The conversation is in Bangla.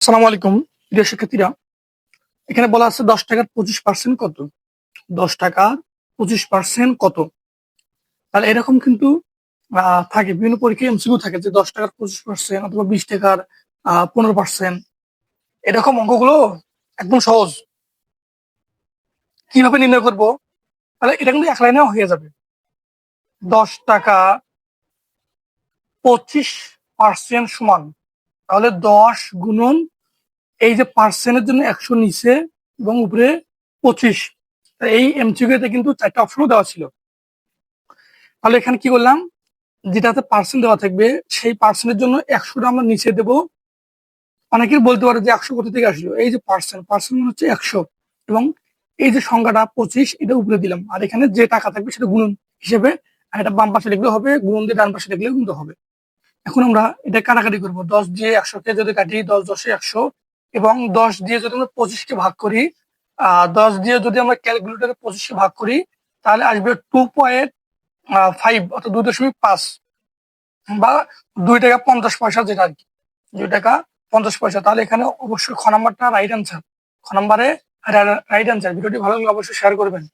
সালাম আলাইকুম, প্রিয় শিক্ষার্থীরা। এখানে বলা আছে দশ টাকার পঁচিশ পার্সেন্ট কত? দশ টাকার পঁচিশ পার্সেন্ট কত? তাহলে এরকম কিন্তু থাকে, বিভিন্ন পরীক্ষায় এমসিকিউ থাকে যে দশ টাকার পঁচিশ পার্সেন্ট অথবা বিশ টাকার পনেরো পার্সেন্ট এরকম অঙ্কগুলো একদম সহজ। কীভাবে নির্ণয় করব? তাহলে এটা কিন্তু এক লাইনে হয়ে যাবে। দশ টাকা পঁচিশ পার্সেন্ট সমান। তাহলে দশ গুণন এই যে পার্সেন্টের জন্য একশো নিচে এবং উপরে পঁচিশ এই এমসিকিউতে কিন্তু চারটা অপশনও দেওয়া ছিল। তাহলে এখানে কি করলাম? যেটাতে পার্সেন্ট দেওয়া থাকবে, সেই পার্সেন্টের জন্য একশোটা আমরা নিচে দেব। অনেকেই বলতে পারে যে একশো কোথা থেকে আসলো? এই যে পার্সেন্ট পার্সেন্ট মানে হচ্ছে একশো এবং এই যে সংখ্যাটা পঁচিশ, এটা উপরে দিলাম। আর এখানে যে টাকা থাকবে সেটা গুণন হিসেবে, আর এটা বাম পাশে লিখলে হবে, গুণন দিয়ে ডান পাশে লিখলেও কিন্তু হবে। এখন আমরা এটা কাটাকাটি করব। দশ দিয়ে একশো একশোকে যদি কাটি, দশ দশে একশো এবং দশ দিয়ে যদি আমরা পঁচিশকে ভাগ করি দশ দিয়ে যদি আমরা ক্যালকুলেটারে পঁচিশকে ভাগ করি, তাহলে আসবে টু পয়েন্ট ফাইভ অর্থাৎ দুই দশমিক পাঁচ বা দুই টাকা পঞ্চাশ পয়সা যেটা আর কি। দুই টাকা পঞ্চাশ পয়সা। তাহলে এখানে অবশ্যই খ নাম্বারটা রাইট আনসার খ নাম্বারে রাইট আনসার ভিডিওটি ভালো লাগলে অবশ্যই শেয়ার করবেন।